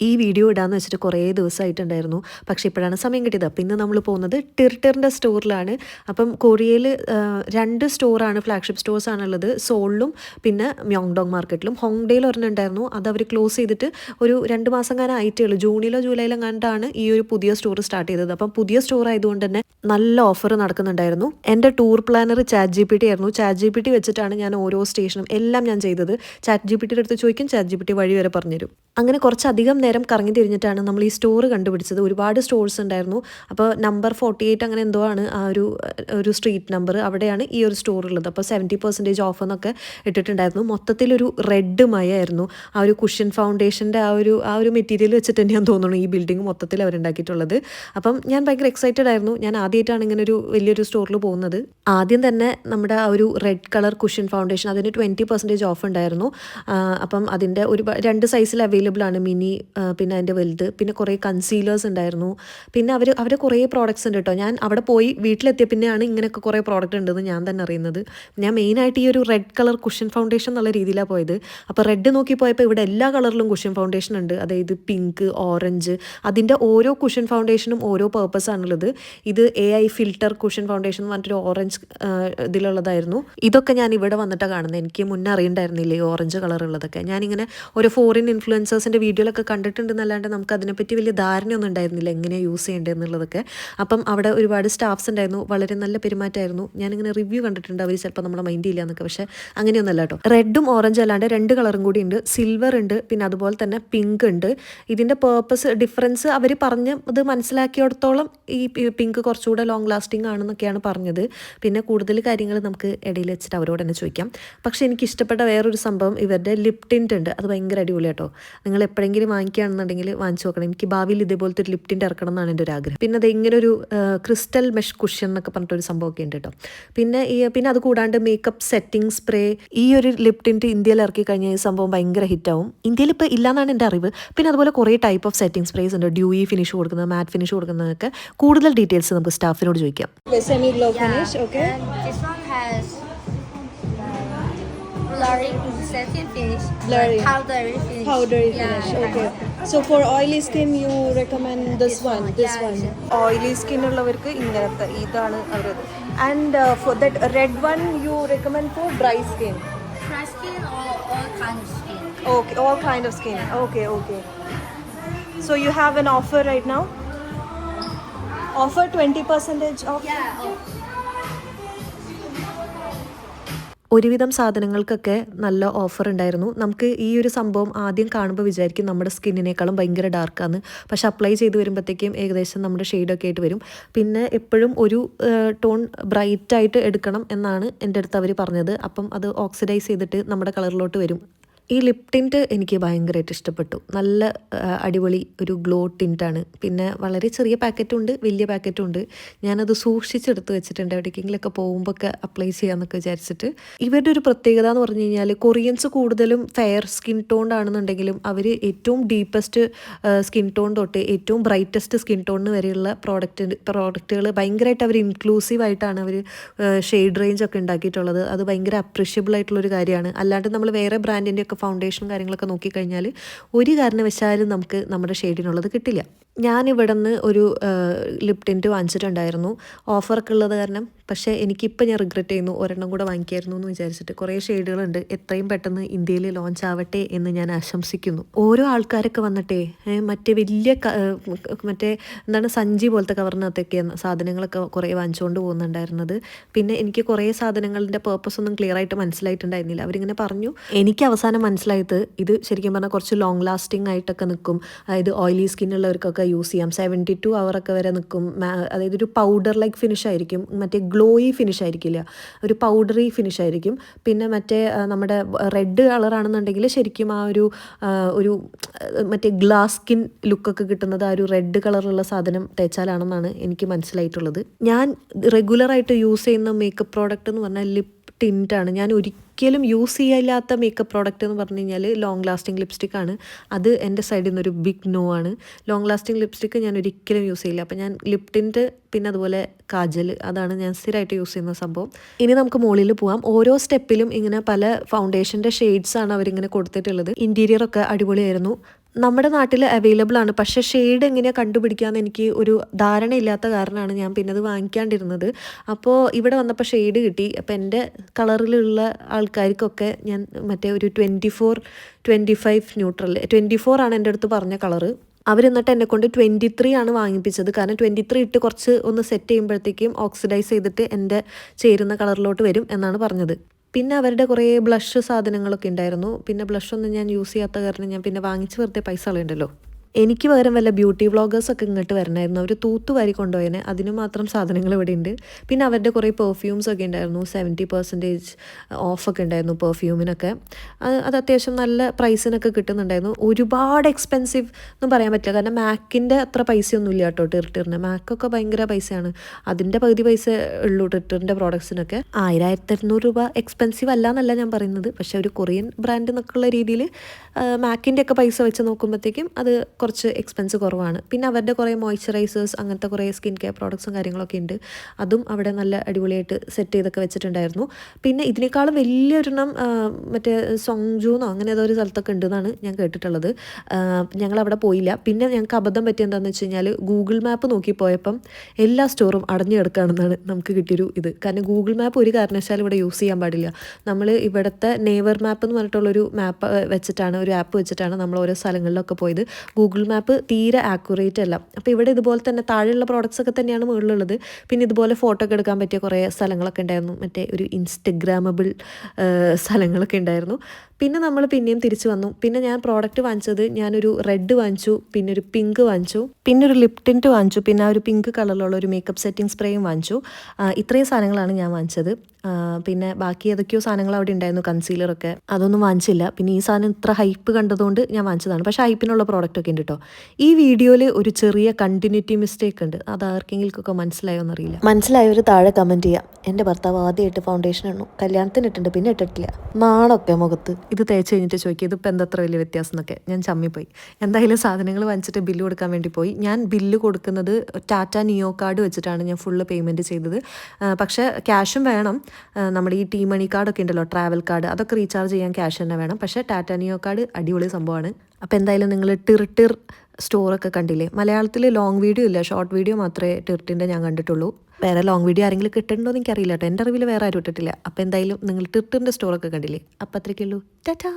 ഈ വീഡിയോ ഇടാന്ന് വെച്ചിട്ട് കുറേ ദിവസമായിട്ടുണ്ടായിരുന്നു പക്ഷേ ഇപ്പോഴാണ് സമയം കിട്ടിയത്. അപ്പം ഇന്ന് നമ്മൾ പോകുന്നത് ടിർട്ടറിന്റെ സ്റ്റോറിലാണ്. അപ്പം കൊറിയയിൽ രണ്ട് സ്റ്റോറാണ് ഫ്ലാഗ്ഷിപ്പ് സ്റ്റോഴ്സ് ആണുള്ളത് സോളിലും പിന്നെ മ്യോങ്ഡോങ് മാർക്കറ്റിലും. ഹോങ്ഡേയിൽ ഒരെണ്ണം ഉണ്ടായിരുന്നു. അത് അവർ ക്ലോസ് ചെയ്തിട്ട് ഒരു രണ്ട് മാസം കാലം ആയിട്ടേ ഉള്ളൂ. ജൂണിലോ ജൂലൈയിലോ കണ്ടാണ് ഈ ഒരു പുതിയ സ്റ്റോർ സ്റ്റാർട്ട് ചെയ്തത്. അപ്പം പുതിയ സ്റ്റോർ ആയതുകൊണ്ട് തന്നെ നല്ല ഓഫർ നടക്കുന്നുണ്ടായിരുന്നു. എന്റെ tour planner chat G P T ആയിരുന്നു. ചാറ്റ് ജി പി ടി വെച്ചിട്ടാണ് ഞാൻ ഓരോ സ്റ്റേഷനും എല്ലാം ഞാൻ ചെയ്തത്. ചാറ്റ് ജി പി ടിയുടെ അടുത്ത് ചോദിക്കും ചാറ്റ് ജി പി ടി വഴി വരെ പറഞ്ഞുതരും. അങ്ങനെ കുറച്ചധികം നേരം കറങ്ങി തിരിഞ്ഞിട്ടാണ് നമ്മൾ ഈ സ്റ്റോർ കണ്ടുപിടിച്ചത്. ഒരുപാട് സ്റ്റോഴ്സ് ഉണ്ടായിരുന്നു. അപ്പോൾ നമ്പർ ഫോർട്ടി എയ്റ്റ് അങ്ങനെ എന്തോ ആണ് ആ ഒരു ഒരു സ്ട്രീറ്റ് നമ്പർ അവിടെയാണ് ഈ ഒരു സ്റ്റോർ ഉള്ളത്. അപ്പോൾ സെവന്റി പെർസെന്റേജ് ഓഫ് എന്നൊക്കെ ഇട്ടിട്ടുണ്ടായിരുന്നു. മൊത്തത്തിലൊരു റെഡ് മയായിരുന്നു. ആ ഒരു കുഷ്യൻ ഫൗണ്ടേഷന്റെ ആ ഒരു ആ ഒരു മെറ്റീരിയൽ വെച്ചിട്ട് തന്നെയാണ് തോന്നുന്നു ഈ ബിൽഡിംഗ് മൊത്തത്തിൽ അവരുണ്ടാക്കിയിട്ടുള്ളത്. അപ്പം ഞാൻ ഭയങ്കര എക്സൈറ്റഡ് ആയിരുന്നു. ഞാൻ ആദ്യമായിട്ടാണ് ഇങ്ങനെ ഒരു വലിയൊരു സ്റ്റോറിൽ പോകുന്നത്. ആദ്യം തന്നെ നമ്മുടെ ആ ഒരു റെഡ് കളർ കുഷ്യൻ ഫൗണ്ടേഷൻ അതിന് ട്വന്റി പെർസെന്റേജ് ഓഫ് ഉണ്ടായിരുന്നു. അപ്പം അതിന്റെ ഒരു രണ്ട് സൈസിൽ അവൈലബിൾ ആണ്. മിനി പിന്നെ അതിന്റെ വലുത്. പിന്നെ കുറേ കൺസീലേഴ്സ് ഉണ്ടായിരുന്നു. പിന്നെ അവർ അവരുടെ കുറേ പ്രോഡക്റ്റ്സ് ഉണ്ട് കേട്ടോ ഞാൻ അവിടെ പോയി വീട്ടിലെത്തിയ പിന്നെയാണ് ഇങ്ങനെയൊക്കെ കുറേ പ്രോഡക്റ്റ് ഉണ്ടെന്ന് ഞാൻ തന്നെ അറിയുന്നത്. ഞാൻ മെയിനായിട്ട് ഈ ഒരു റെഡ് കളർ കുഷ്യൻ ഫൗണ്ടേഷൻ എന്നുള്ള രീതിയിലാണ് പോയത്. അപ്പോൾ റെഡ് നോക്കി പോയപ്പോൾ ഇവിടെ എല്ലാ കളറിലും കുഷ്യൻ ഫൗണ്ടേഷൻ ഉണ്ട്. അതായത് പിങ്ക് ഓറഞ്ച് അതിന്റെ ഓരോ കുഷ്യൻ ഫൗണ്ടേഷനും ഓരോ പേർപ്പസ് ആണുള്ളത്. ഇത് A I filter cushion foundation എന്ന് പറഞ്ഞിട്ടൊരു ഓറഞ്ച് ഇതിലുള്ളതായിരുന്നു. ഇതൊക്കെ ഞാൻ ഇവിടെ വന്നിട്ടാണ് കാണുന്നത്. എനിക്ക് മുന്നേ അറിയണ്ടായിരുന്നില്ല ഈ ഓറഞ്ച് കളർ ഉള്ളതൊക്കെ. ഞാനിങ്ങനെ ഒരു ഫോറിൻ ഇൻഫ്ലുവൻസേഴ്സിന്റെ വീഡിയോയിലൊക്കെ കണ്ടിട്ടുണ്ടെന്നല്ലാണ്ട് നമുക്ക് അതിനെപ്പറ്റി വലിയ ധാരണയൊന്നും ഉണ്ടായിരുന്നില്ല എങ്ങനെ യൂസ് ചെയ്യേണ്ടത് എന്നുള്ളതൊക്കെ അപ്പം അവിടെ ഒരുപാട് സ്റ്റാഫ്സ് ഉണ്ടായിരുന്നു. വളരെ നല്ല പെരുമാറ്റമായിരുന്നു. ഞാനിങ്ങനെ റിവ്യൂ കണ്ടിട്ടുണ്ട്. അവർ ചിലപ്പോൾ നമ്മുടെ മൈൻഡ് ഇല്ല എന്നൊക്കെ പക്ഷേ അങ്ങനെയൊന്നുമല്ല കേട്ടോ. റെഡും ഓറഞ്ചും അല്ലാണ്ട് രണ്ട് കളറും കൂടി ഉണ്ട്. സിൽവർ ഉണ്ട്. പിന്നെ അതുപോലെ തന്നെ പിങ്ക് ഉണ്ട്. ഇതിന്റെ പേർപ്പസ് ഡിഫറൻസ് അവർ പറഞ്ഞ് ഇത് മനസ്സിലാക്കിയിടത്തോളം ഈ പിങ്ക് കുറച്ചുകൂടെ ലോങ് ലാസ്റ്റിംഗ് ആണെന്നൊക്കെയാണ് പറഞ്ഞത്. പിന്നെ കൂടുതൽ കാര്യങ്ങൾ നമുക്ക് ഇടയിൽ വെച്ചിട്ട് അവരോട് തന്നെ ചോദിക്കാം. പക്ഷേ എനിക്ക് ഇഷ്ടപ്പെട്ട വേറൊരു സംഭവം ഇവരുടെ ലിപ് ടിന്റ് ഉണ്ട്. അത് ഭയങ്കര അടിപൊളി കേട്ടോ. നിങ്ങൾ എപ്പോഴെങ്കിലും വാങ്ങിക്കുകയാണെന്നുണ്ടെങ്കിൽ വാങ്ങിച്ചു നോക്കണം. എനിക്ക് ഭാവിയിൽ ഇതേപോലത്തെ ഒരു ലിപ്റ്റിന്റെ ഇറക്കണം എന്നാണ് എന്റെ ഒരു ആഗ്രഹം. പിന്നെ അത് ഇങ്ങനെ ഒരു ക്രിസ്റ്റൽ മെഷ് കുഷൻ എന്നൊക്കെ പറഞ്ഞിട്ടൊരു സംഭവമൊക്കെ ഉണ്ട് കേട്ടോ. പിന്നെ ഈ പിന്നെ അത് കൂടാണ്ട് മേക്കപ്പ് സെറ്റിംഗ് സ്പ്രേ ഈ ഒരു ലിപ് ടിന്റ് ഇന്ത്യയിൽ ഇറക്കി കഴിഞ്ഞാൽ ഈ സംഭവം ഭയങ്കര ഹിറ്റാവും. ഇന്ത്യയിൽ ഇപ്പോൾ ഇല്ലാന്നാണ് എന്റെ അറിവ്. പിന്നെ അതുപോലെ കുറേ ടൈപ്പ് ഓഫ് സെറ്റിംഗ് സ്പ്രേസ് ഉണ്ട്. ഡ്യൂയി ഫിനിഷ് കൊടുക്കുന്നത് മാറ്റ് ഫിനിഷ് കൊടുക്കുന്നതൊക്കെ. കൂടുതൽ ഡീറ്റെയിൽസ് നമുക്ക് സ്റ്റാഫിനോട് ചോദിക്കാം. Semi glow finish finish, okay? And this one has blurring setting finish. but Blurring. Powdery finish. Powdery Yeah, finish, kind okay. of. So for oily skin, you recommend this, This one, one, this yeah, one. this Oily skin ഉള്ളവർക്ക് ഇങ്ങനത്തെ ഇതാണ് അവരത് and for that red one you recommend for dry skin Dry skin or all kind of skin. Okay all kind of skin okay okay so you have an offer right now offer twenty percentage off Yeah. Oh. ഒരുവിധം സാധനങ്ങൾക്കൊക്കെ നല്ല offer ഉണ്ടായിരുന്നു. നമുക്ക് ഈ ഒരു സംഭവം ആദ്യം കാണുമ്പോൾ വിചാരിക്കും നമ്മുടെ സ്കിന്നിനേക്കാളും ഭയങ്കര ഡാർക്കാണ് പക്ഷെ അപ്ലൈ ചെയ്ത് വരുമ്പോഴത്തേക്കും ഏകദേശം നമ്മുടെ ഷെയ്ഡൊക്കെ ആയിട്ട് വരും. പിന്നെ എപ്പോഴും ഒരു ടോൺ ബ്രൈറ്റായിട്ട് എടുക്കണം എന്നാണ് എന്റെ അടുത്ത് അവർ പറഞ്ഞത്. അപ്പം അത് ഓക്സിഡൈസ് ചെയ്തിട്ട് നമ്മുടെ കളറിലോട്ട് വരും. ഈ ലിപ് ടിന്റ് എനിക്ക് ഭയങ്കരമായിട്ട് ഇഷ്ടപ്പെട്ടു. നല്ല അടിപൊളി ഒരു ഗ്ലോ ടിന്റാണ് പിന്നെ വളരെ ചെറിയ പാക്കറ്റും ഉണ്ട് വലിയ പാക്കറ്റും ഉണ്ട്. ഞാനത് സൂക്ഷിച്ചെടുത്ത് വെച്ചിട്ടുണ്ട് എവിടേക്കെങ്കിലൊക്കെ പോകുമ്പോൾ ഒക്കെ അപ്ലൈ ചെയ്യാമെന്നൊക്കെ വിചാരിച്ചിട്ട്. ഇവരുടെ ഒരു പ്രത്യേകത എന്ന് പറഞ്ഞു കഴിഞ്ഞാൽ കൊറിയൻസ് കൂടുതലും ഫെയർ സ്കിൻ ടോൺ ആണെന്നുണ്ടെങ്കിലും അവർ ഏറ്റവും ഡീപ്പസ്റ്റ് സ്കിൻ ടോൺ തൊട്ട് ഏറ്റവും ബ്രൈറ്റസ്റ്റ് സ്കിൻ ടോണിന് വരെയുള്ള പ്രോഡക്റ്റ് പ്രോഡക്റ്റുകൾ ഭയങ്കരമായിട്ട് അവർ ഇൻക്ലൂസീവ് ആയിട്ടാണ് അവർ ഷെയ്ഡ് റേഞ്ച് ഒക്കെ ഉണ്ടാക്കിയിട്ടുള്ളത്. അത് ഭയങ്കര അപ്രിഷ്യബിൾ ആയിട്ടുള്ളൊരു കാര്യമാണ്. അല്ലാണ്ട് നമ്മൾ വേറെ ബ്രാൻഡിന്റെ ഒക്കെ ഫൗണ്ടേഷനും കാര്യങ്ങളൊക്കെ നോക്കിക്കഴിഞ്ഞാൽ ഒരു കാരണവശാലും നമുക്ക് നമ്മുടെ ഷെയ്ഡിനുള്ളത് കിട്ടില്ല. നിന്ന് ഒരു ലിപ് ടിന്റ് വാങ്ങിച്ചിട്ടുണ്ടായിരുന്നു. ഓഫറൊക്കെ ഉള്ളത് കാരണം പക്ഷേ എനിക്കിപ്പോൾ ഞാൻ റിഗ്രറ്റ് ചെയ്യുന്നു. ഒരെണ്ണം കൂടെ വാങ്ങിക്കായിരുന്നു എന്ന് വിചാരിച്ചിട്ട് കുറേ ഷെയ്ഡുകളുണ്ട്. എത്രയും പെട്ടെന്ന് ഇന്ത്യയിൽ ലോഞ്ച് ആവട്ടെ എന്ന് ഞാൻ ആശംസിക്കുന്നു. ഓരോ ആൾക്കാരൊക്കെ വന്നിട്ടേ മറ്റേ വലിയ മറ്റേ എന്താണ് സഞ്ചി പോലത്തെ കവറിനകത്തൊക്കെ സാധനങ്ങളൊക്കെ കുറേ വാങ്ങിച്ചുകൊണ്ട് പോകുന്നുണ്ടായിരുന്നത്. പിന്നെ എനിക്ക് കുറേ സാധനങ്ങളുടെ പേർപ്പസ് ഒന്നും ക്ലിയർ ആയിട്ട് മനസ്സിലായിട്ടുണ്ടായിരുന്നില്ല. അവരിങ്ങനെ പറഞ്ഞു എനിക്ക് അവസാനം മനസ്സിലായത് ഇത് ശരിക്കും പറഞ്ഞാൽ കുറച്ച് ലോങ് ലാസ്റ്റിംഗ് ആയിട്ടൊക്കെ നിൽക്കും. അതായത് ഓയിലി സ്കിന്നുള്ളവർക്കൊക്കെ യൂസ് ചെയ്യാം. സെവന്റി ടു അവറൊക്കെ വരെ നിൽക്കും. അതായത് ഒരു പൗഡർ ലൈക്ക് ഫിനിഷ് ആയിരിക്കും. മറ്റേ ഗ്ലോയി ഫിനിഷ് ആയിരിക്കില്ല. ഒരു പൗഡറി ഫിനിഷ് ആയിരിക്കും. പിന്നെ മറ്റേ നമ്മുടെ റെഡ് കളറാണെന്നുണ്ടെങ്കിൽ ശരിക്കും ആ ഒരു ഒരു മറ്റേ ഗ്ലാസ് സ്കിൻ ലുക്കൊക്കെ കിട്ടുന്നത് ആ ഒരു റെഡ് കളറുള്ള സാധനം തേച്ചാലാണെന്നാണ് എനിക്ക് മനസ്സിലായിട്ടുള്ളത്. ഞാൻ റെഗുലറായിട്ട് യൂസ് ചെയ്യുന്ന മേക്കപ്പ് പ്രോഡക്റ്റ് എന്ന് പറഞ്ഞാൽ ലിപ് ടിന്റാണ് ഞാൻ ഒരിക്കലും യൂസ് ചെയ്യാത്ത മേക്കപ്പ് പ്രോഡക്റ്റ് എന്ന് പറഞ്ഞു കഴിഞ്ഞാൽ ലോങ് ലാസ്റ്റിംഗ് ലിപ്സ്റ്റിക് ആണ്. അത് എന്റെ സൈഡിൽ നിന്നൊരു ബിഗ് നോ ആണ്. ലോങ് ലാസ്റ്റിംഗ് ലിപ്സ്റ്റിക് ഞാൻ ഒരിക്കലും യൂസ് ചെയ്യില്ല. അപ്പോൾ ഞാൻ ലിപ് ടിന്റ് പിന്നെ അതുപോലെ കാജൽ അതാണ് ഞാൻ സ്ഥിരമായിട്ട് യൂസ് ചെയ്യുന്ന സംഭവം. ഇനി നമുക്ക് മുകളിൽ പോവാം. ഓരോ സ്റ്റെപ്പിലും ഇങ്ങനെ പല ഫൗണ്ടേഷന്റെ ഷെയ്ഡ്സ് ആണ് അവരിങ്ങനെ കൊടുത്തിട്ടുള്ളത്. ഇന്റീരിയർ ഒക്കെ അടിപൊളിയായിരുന്നു. നമ്മുടെ നാട്ടിൽ അവൈലബിൾ ആണ്. പക്ഷേ ഷെയ്ഡ് എങ്ങനെയാണ് കണ്ടുപിടിക്കാമെന്ന് എനിക്ക് ഒരു ധാരണ ധാരണയില്ലാത്ത കാരണമാണ് ഞാൻ പിന്നെ അത് വാങ്ങിക്കാണ്ടിരുന്നത്. അപ്പോൾ ഇവിടെ വന്നപ്പോൾ ഷെയ്ഡ് കിട്ടി. അപ്പോൾ എന്റെ കളറിലുള്ള ആൾക്കാർക്കൊക്കെ ഞാൻ മറ്റേ ഒരു twenty four twenty five neutral twenty four ആണ് എന്റെ അടുത്ത് പറഞ്ഞ കളറ്. അവരെന്നിട്ട് എന്നെ കൊണ്ട് ട്വന്റി ത്രീ ആണ് വാങ്ങിപ്പിച്ചത്. കാരണം ട്വന്റി ത്രീ ഇട്ട് കുറച്ച് ഒന്ന് സെറ്റ് ചെയ്യുമ്പോഴത്തേക്കും ഓക്സിഡൈസ് ചെയ്തിട്ട് എന്റെ ചേരുന്ന കളറിലോട്ട് വരും എന്നാണ് പറഞ്ഞത്. പിന്നെ അവരുടെ കുറേ ബ്ലഷ് സാധനങ്ങളൊക്കെ ഉണ്ടായിരുന്നു. പിന്നെ ബ്ലഷ് ഒന്നും ഞാൻ യൂസ് ചെയ്യാത്ത കാരണം ഞാൻ പിന്നെ വാങ്ങിച്ച് വെറുതെ പൈസ കളയണ്ടല്ലോ. എനിക്ക് പകരം വല്ല ബ്യൂട്ടി വ്ളോഗേഴ്സൊക്കെ ഇങ്ങോട്ട് വരണമായിരുന്നു അവർ തൂത്തുവാരി കൊണ്ടുപോയനെ. അതിന് മാത്രം സാധനങ്ങൾ ഇവിടെ ഉണ്ട്. പിന്നെ അവരുടെ കുറേ പെർഫ്യൂംസ് ഒക്കെ ഉണ്ടായിരുന്നു. സെവന്റി പെർസെന്റേജ് ഓഫൊക്കെ ഉണ്ടായിരുന്നു പെർഫ്യൂമിനൊക്കെ അത് അത് അത്യാവശ്യം നല്ല പ്രൈസിനൊക്കെ കിട്ടുന്നുണ്ടായിരുന്നു. ഒരുപാട് എക്സ്പെൻസീവ് എന്ന് പറയാൻ പറ്റില്ല. കാരണം മാക്കിന്റെ അത്ര പൈസയൊന്നും ഇല്ല കേട്ടോ ടെറിട്ടറിന് മാക്കൊക്കെ ഭയങ്കര പൈസയാണ്. അതിന്റെ പകുതി പൈസ ഉള്ളൂ ടെറിട്ടറിന്റെ പ്രോഡക്ട്സിനൊക്കെ ആയിരത്തി അറുന്നൂറ് രൂപ എക്സ്പെൻസീവ് അല്ല എന്നല്ല ഞാൻ പറയുന്നത്. പക്ഷേ ഒരു കൊറിയൻ ബ്രാൻഡ് എന്നൊക്കെയുള്ള രീതിയിൽ മാക്കിന്റെ ഒക്കെ പൈസ വെച്ച് നോക്കുമ്പോഴത്തേക്കും അത് കുറച്ച് എക്സ്പെൻസ് കുറവാണ്. പിന്നെ അവരുടെ കുറേ മോയ്സ്ചറൈസേഴ്സ് അങ്ങനത്തെ കുറേ സ്കിൻ കെയർ പ്രോഡക്ട്സും കാര്യങ്ങളൊക്കെ ഉണ്ട്. അതും അവിടെ നല്ല അടിപൊളിയായിട്ട് സെറ്റ് ചെയ്തൊക്കെ വെച്ചിട്ടുണ്ടായിരുന്നു. പിന്നെ ഇതിനേക്കാളും വലിയൊരെണ്ണം മറ്റേ സോങ്ജൂന്നോ അങ്ങനെ ഏതോ ഒരു സ്ഥലത്തൊക്കെ ഉണ്ടെന്നാണ് ഞാൻ കേട്ടിട്ടുള്ളത്. ഞങ്ങൾ അവിടെ പോയില്ല. പിന്നെ ഞങ്ങൾക്ക് അബദ്ധം പറ്റിയ എന്താണെന്ന് വെച്ച് കഴിഞ്ഞാൽ ഗൂഗിൾ മാപ്പ് നോക്കി പോയപ്പം എല്ലാ സ്റ്റോറും അടഞ്ഞു കിടക്കുകയാണെന്നാണ് നമുക്ക് കിട്ടിയൊരു ഇത്. കാരണം ഗൂഗിൾ മാപ്പ് ഒരു കാരണവശാലും ഇവിടെ യൂസ് ചെയ്യാൻ പാടില്ല. നമ്മൾ ഇവിടുത്തെ നെയ്വർ മാപ്പ് എന്ന് പറഞ്ഞിട്ടുള്ളൊരു മാപ്പ് വെച്ചിട്ടാണ് ഒരു ആപ്പ് വെച്ചിട്ടാണ് നമ്മൾ ഓരോ സ്ഥലങ്ങളിലൊക്കെ പോയത്. ഗൂഗിൾ മാപ്പ് തീരെ ആക്യുറേറ്റ് അല്ല. അപ്പോൾ ഇവിടെ ഇതുപോലെ തന്നെ താഴെയുള്ള പ്രോഡക്റ്റ്സ് ഒക്കെ തന്നെയാണ് മുകളിലുള്ളത്. പിന്നെ ഇതുപോലെ ഫോട്ടോ ഒക്കെ എടുക്കാൻ പറ്റിയ കുറേ സ്ഥലങ്ങളൊക്കെ ഉണ്ടായിരുന്നു. മറ്റേ ഒരു ഇൻസ്റ്റഗ്രാമബിൾ സ്ഥലങ്ങളൊക്കെ ഉണ്ടായിരുന്നു. പിന്നെ നമ്മൾ പിന്നെയും തിരിച്ചു വന്നു. പിന്നെ ഞാൻ പ്രോഡക്റ്റ് വാങ്ങിച്ചത് ഞാനൊരു റെഡ് വാങ്ങിച്ചു പിന്നെ ഒരു പിങ്ക് വാങ്ങിച്ചു പിന്നെ ഒരു ലിപ് ടിന്റ് വാങ്ങിച്ചു പിന്നെ ആ ഒരു പിങ്ക് കളറിലുള്ള ഒരു മേക്കപ്പ് സെറ്റിംഗ് സ്പ്രേയും വാങ്ങിച്ചു. ഇത്രയും സാധനങ്ങളാണ് ഞാൻ വാങ്ങിച്ചത്. പിന്നെ ബാക്കി ഏതൊക്കെയോ സാധനങ്ങൾ അവിടെ ഉണ്ടായിരുന്നു കൺസീലറൊക്കെ അതൊന്നും വാങ്ങിച്ചില്ല. പിന്നെ ഈ സാധനം ഇത്ര ഹൈപ്പ് കണ്ടതുകൊണ്ട് ഞാൻ വാങ്ങിച്ചതാണ്. പക്ഷേ ഹൈപ്പിനുള്ള പ്രോഡക്റ്റ് ഒക്കെ ഉണ്ട് കേട്ടോ ഈ വീഡിയോയിൽ ഒരു ചെറിയ കണ്ടിന്യൂറ്റി മിസ്റ്റേക്ക് ഉണ്ട്. അത് ആർക്കെങ്കിലുമൊക്കെ മനസ്സിലായോ എന്നറിയില്ല. മനസ്സിലായവർ താഴെ കമന്റ് ചെയ്യാം. എന്റെ ഭർത്താവ് ആദ്യമായിട്ട് ഫൗണ്ടേഷൻ ഇടണം കല്യാണത്തിന് ഇട്ടിട്ടുണ്ട്. പിന്നെ ഇട്ടിട്ടില്ല. നാളൊക്കെ മുഖത്ത്. ഇത് തേച്ച് കഴിഞ്ഞിട്ട് ചോദിക്കുക ഇതിപ്പോൾ എന്താ അത്ര വലിയ വ്യത്യാസം എന്നൊക്കെ. ഞാൻ ചമ്മിപ്പോയി. എന്തായാലും സാധനങ്ങൾ വാങ്ങിച്ചിട്ട് ബില്ല് കൊടുക്കാൻ വേണ്ടി പോയി. ഞാൻ ബില്ല് കൊടുക്കുന്നത് ടാറ്റ നിയോ കാർഡ് വെച്ചിട്ടാണ് ഞാൻ ഫുള്ള് പേയ്മെന്റ് ചെയ്തത്. പക്ഷേ ക്യാഷും വേണം. നമ്മുടെ ഈ ടീ മണി കാർഡൊക്കെ ഉണ്ടല്ലോ ട്രാവൽ കാർഡ് അതൊക്കെ റീചാർജ് ചെയ്യാൻ ക്യാഷ് തന്നെ വേണം. പക്ഷേ ടാറ്റ നിയോ കാർഡ് അടിപൊളി സംഭവമാണ്. അപ്പോൾ എന്തായാലും നിങ്ങൾ ടിർട്ടിർ സ്റ്റോറൊക്കെ കണ്ടില്ലേ? മലയാളത്തിൽ ലോങ് വീഡിയോ ഇല്ല ഷോർട്ട് വീഡിയോ മാത്രമേ ടിർട്ടിന്റെ ഞാൻ കണ്ടിട്ടുള്ളൂ. വേറെ ലോങ് വീഡിയോ ആരെങ്കിലും കിട്ടുന്നുണ്ടോ എന്ന് എനിക്കറിയില്ല കേട്ടോ. എന്റെ അറിവിൽ വേറെ ആരും ഇട്ടിട്ടില്ല. അപ്പോൾ എന്തായാലും നിങ്ങൾ ടിർട്ടിന്റെ സ്റ്റോറൊക്കെ കണ്ടില്ലേ? അപ്പോൾ അത്രയ്ക്കുള്ളൂ ടാറ്റാ!